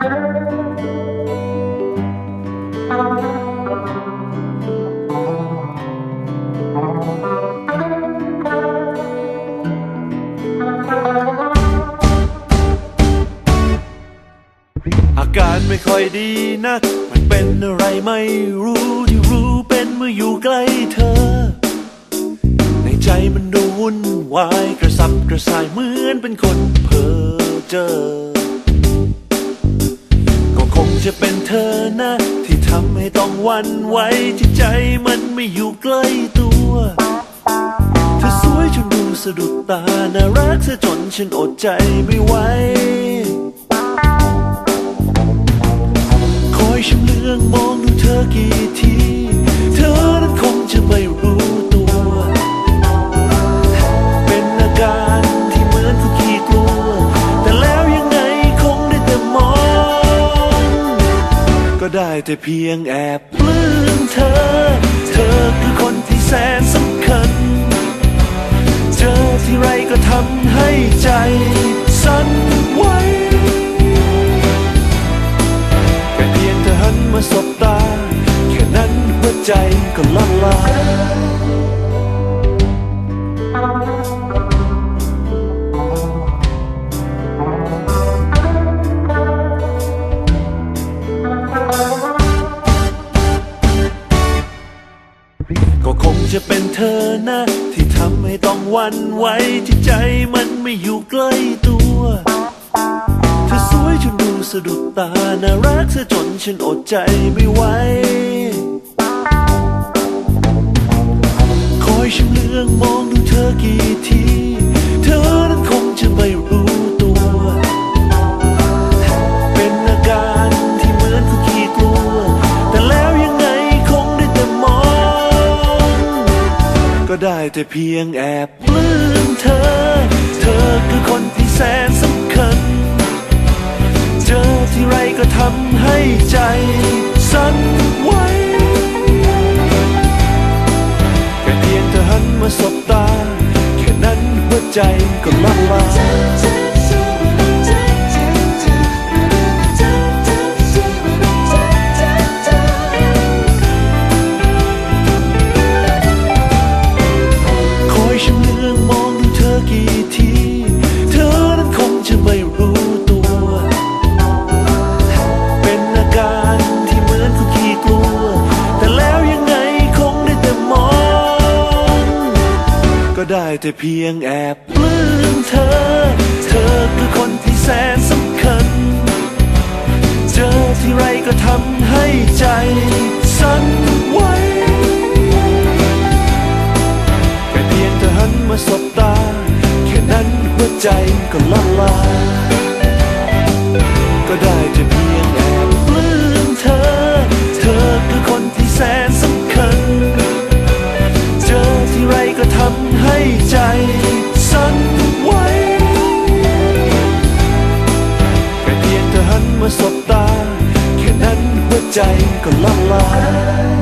อาการไม่ค่อยดีนัก มันเป็นอะไรไม่รู้ที่รู้เป็นเมื่ออยู่ใกล้เธอ ในใจมันดูวุ่นวายกระสับกระส่ายเหมือนเป็นคนเพ้อเจอ จะเป็นเธอนะ ที่ทำให้ต้องวันไหวที่ใจมันไม่อยู่ใกล้ตัวเธอสวยจนดูสะดุดตาน่ารักซะจนฉันอดใจไม่ไหวคอยชำเลืองมองดูเธอกี่ที ก็ได้แต่เพียงแอบปลื้มเธอ เธอคือคนที่แสนสำคัญ เจอที่ไรก็ทำให้ใจสั่นไหวแค่เพียงเธอหันมาสบตา แค่นั้นหัวใจก็ละลาย ก็คงจะเป็นเธอนะ ที่ทำให้ต้องวันไหวที่ใจมันไม่อยู่ใกล้ตัวเธอสวยจนดูสะดุดตาน่ารักซะจนฉันอดใจไม่ไหว ก็ได้แต่เพียงแอบปลื้มเธอ เธอคือคนที่แสนสำคัญ เจอที่ไรก็ทำให้ใจสั่นไหวแค่เพียงเธอหันมาสบตา แค่นั้นหัวใจก็ละลาย ได้แต่เพียงแอบปลื้มเธอ เธอคือคนที่แสนสำคัญ เจอที่ไรก็ทำให้ใจสั่นไหวแค่เพียงเธอหันมาสบตา แค่นั้นหัวใจก็ละลายก็ได้แต่เพียง ใจสั่นไหวแค่เพียงเธอหันมาสบตา แค่นั้นหัวใจก็ละลาย